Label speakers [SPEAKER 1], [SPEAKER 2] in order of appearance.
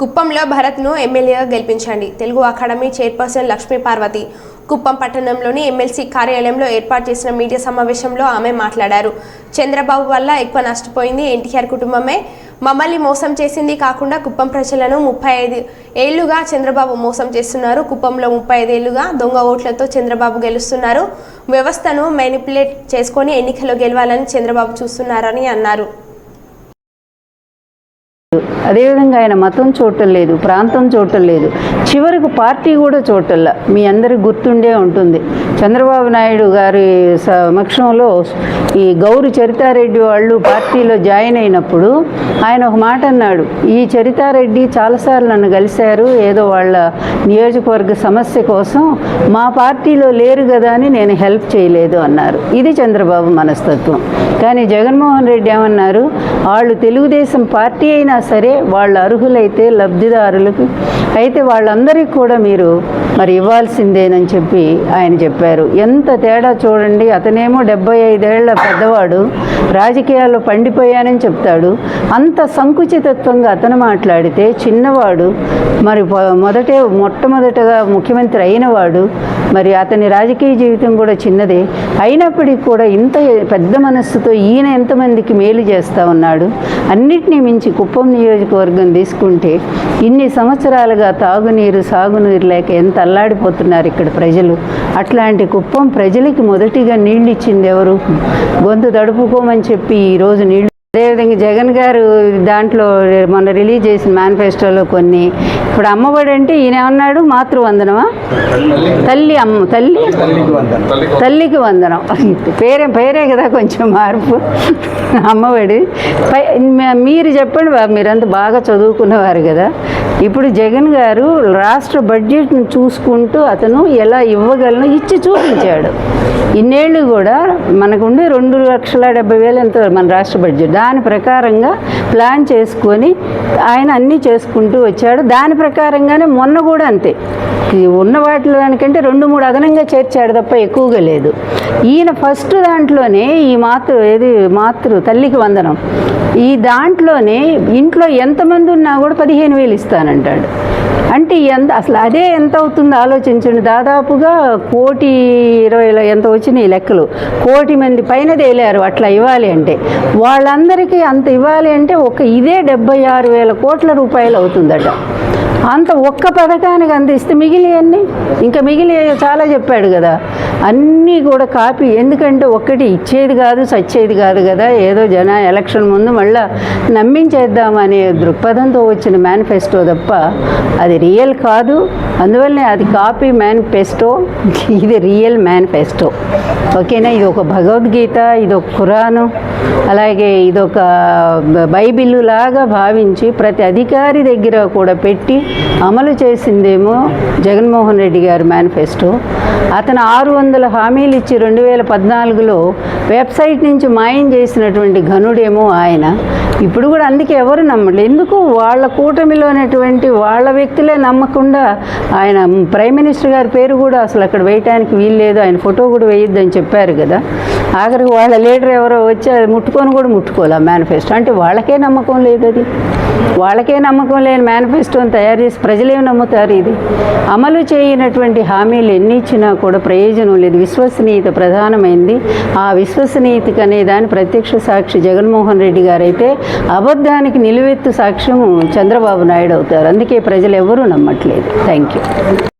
[SPEAKER 1] కుప్పంలో భరత్ను ఎమ్మెల్యేగా గెలిపించండి. తెలుగు అకాడమీ చైర్పర్సన్ లక్ష్మీ పార్వతి కుప్పం పట్టణంలోని ఎమ్మెల్సీ కార్యాలయంలో ఏర్పాటు చేసిన మీడియా సమావేశంలో ఆమె మాట్లాడారు. చంద్రబాబు వల్ల ఎక్కువ నష్టపోయింది ఎన్టీఆర్ కుటుంబమే. మమ్మల్ని మోసం చేసింది కాకుండా కుప్పం ప్రజలను ముప్పై ఐదు ఏళ్ళుగా చంద్రబాబు మోసం చేస్తున్నారు. కుప్పంలో ముప్పై ఐదు ఏళ్ళుగా దొంగ ఓట్లతో చంద్రబాబు గెలుస్తున్నారు. వ్యవస్థను మేనిపులేట్ చేసుకొని ఎన్నికల్లో గెలవాలని చంద్రబాబు చూస్తున్నారని అన్నారు.
[SPEAKER 2] అదేవిధంగా ఆయన మతం చూడటం లేదు ప్రాంతం చూడటం లేదు. చివరకు పార్టీ కూడా చూడటంలా. మీ అందరికి గుర్తుండే ఉంటుంది. చంద్రబాబు నాయుడు గారి సమక్షంలో ఈ గౌరి చరితారెడ్డి వాళ్ళు పార్టీలో జాయిన్ అయినప్పుడు ఆయన ఒక మాట అన్నాడు. ఈ చరితారెడ్డి చాలాసార్లు నన్ను కలిశారు ఏదో వాళ్ళ నియోజకవర్గ సమస్య కోసం మా పార్టీలో లేరు కదా అని నేను హెల్ప్ చేయలేదు అన్నారు. ఇది చంద్రబాబు మనస్తత్వం. కానీ జగన్మోహన్ రెడ్డి ఏమన్నారు? వాళ్ళు తెలుగుదేశం పార్టీ అయినా సరే వాళ్ళు అర్హులైతే లబ్ధిదారులకు అయితే వాళ్ళందరికీ కూడా మీరు మరి ఇవ్వాల్సిందేనని చెప్పి ఆయన చెప్పారు. ఎంత తేడా చూడండి అతనేమో డెబ్బై ఐదేళ్ళ పెద్దవాడు రాజకీయాల్లో పండిపోయానని చెప్తాడు. అంత సంకుచితత్వంగా అతను మాట్లాడితే చిన్నవాడు మరి మొదటే మొట్టమొదటగా ముఖ్యమంత్రి అయినవాడు మరి అతని రాజకీయ జీవితం కూడా చిన్నదే. అయినప్పటికీ కూడా ఇంత పెద్ద మనస్సుతో ఈయన ఎంతమందికి మేలు చేస్తూ ఉన్నాడు? అన్నిటినీ మించి కుప్పం నియోజకవర్గం తీసుకుంటే ఇన్ని సంవత్సరాలుగా తాగునీరు సాగునీరు లేక ఎంత అల్లాడిపోతున్నారు ఇక్కడ ప్రజలు. అట్లాంటి కుప్పం ప్రజలకి మొదటిగా నీళ్ళు ఇచ్చింది ఎవరు? గొంతు తడుపుకోమని చెప్పి ఈరోజు నీళ్ళు అదేవిధంగా జగన్ గారు దాంట్లో మొన్న రిలీజ్ చేసిన మేనిఫెస్టోలో కొన్ని. ఇప్పుడు అమ్మఒడి అంటే ఈయన ఏమన్నాడు? మాతృవందనమా? తల్లి అమ్మ తల్లి? తల్లికి వందనం. పేరే పేరే కదా కొంచెం మార్పు. అమ్మఒడి. మీరు చెప్పండి మీరంతా బాగా చదువుకున్నవారు కదా. ఇప్పుడు జగన్ గారు రాష్ట్ర బడ్జెట్ను చూసుకుంటూ అతను ఎలా ఇవ్వగలను ఇచ్చి చూపించాడు. ఇన్నేళ్ళు కూడా మనకుండే రెండు లక్షల డెబ్బై వేలు ఎంత మన రాష్ట్ర బడ్జెట్. దాని ప్రకారంగా ప్లాన్ చేసుకొని ఆయన అన్నీ చేసుకుంటూ వచ్చాడు. దాని ప్రకారంగానే మొన్న కూడా అంతే. ఉన్న వాటిలో దానికంటే రెండు మూడు అదనంగా చేర్చాడు తప్ప ఎక్కువగా లేదు. ఈయన ఫస్ట్ దాంట్లోనే ఈ మాతృ ఏది మాతృ తల్లికి వందనం. ఈ దాంట్లోనే ఇంట్లో ఎంతమంది ఉన్నా కూడా పదిహేను వేలు ఇస్తానంటాడు. అంటే ఎంత అసలు అదే ఎంత అవుతుందో ఆలోచించండి. దాదాపుగా కోటి ఇరవైలో ఎంత వచ్చినాయి లెక్కలు. కోటి మంది పైన తేలారు అట్లా ఇవ్వాలి అంటే. వాళ్ళందరికీ అంత ఇవ్వాలి అంటే ఒక ఇదే డెబ్బై ఆరు వేల కోట్ల రూపాయలు అవుతుందట. అంత ఒక్క పథకానికి అందిస్తే ఇస్తే మిగిలియన్ని? ఇంకా మిగిలి చాలా చెప్పాడు కదా. అన్నీ కూడా కాపీ. ఎందుకంటే ఒక్కటి ఇచ్చేది కాదు సచ్చేది కాదు కదా. ఏదో జన ఎలక్షన్ ముందు మళ్ళా నమ్మించేద్దామనే దృక్పథంతో వచ్చిన మేనిఫెస్టో తప్ప అది రియల్ కాదు. అందువల్లనే అది కాపీ మేనిఫెస్టో ఇది రియల్ మేనిఫెస్టో ఓకేనా? ఇది ఒక భగవద్గీత ఇది ఒక ఖురాను. అలాగే ఇదొక బైబిల్ లాగా భావించి ప్రతి అధికారి దగ్గర కూడా పెట్టి అమలు చేసిందేమో జగన్మోహన్ రెడ్డి గారి మేనిఫెస్టో. అతను ఆరు వందల హామీలు ఇచ్చి రెండు వేల పద్నాలుగులో వెబ్సైట్ నుంచి మాయం చేసినటువంటి ఘనుడేమో ఆయన. ఇప్పుడు కూడా అందుకే ఎవరు నమ్మలేదు ఎందుకు వాళ్ళ కూటమిలోనటువంటి వాళ్ళ వ్యక్తులే నమ్మకుండా ఆయన ప్రైమ్ మినిస్టర్ గారి పేరు కూడా అసలు అక్కడ వేయటానికి వీల్లేదు ఆయన ఫోటో కూడా వేయొద్దని చెప్పారు కదా. ఆఖరికి వాళ్ళ లీడర్ ఎవరో వచ్చి అది ముట్టుకొని కూడా ముట్టుకోలే మేనిఫెస్టో. అంటే వాళ్ళకే నమ్మకం లేదు అది. వాళ్ళకే నమ్మకం లేని మేనిఫెస్టోని తయారు చేసి ప్రజలేం నమ్ముతారు ఇది? అమలు చేయనటువంటి హామీలు ఎన్ని ఇచ్చినా కూడా ప్రయోజనం లేదు. విశ్వసనీయత ప్రధానమైంది. ఆ విశ్వసనీయతకి అనే దాని ప్రత్యక్ష సాక్షి జగన్మోహన్ రెడ్డి గారైతే అబద్ధానికి నిలువెత్తు సాక్ష్యం చంద్రబాబు నాయుడు అవుతారు. అందుకే ప్రజలు ఎవరూ నమ్మట్లేదు. Thank you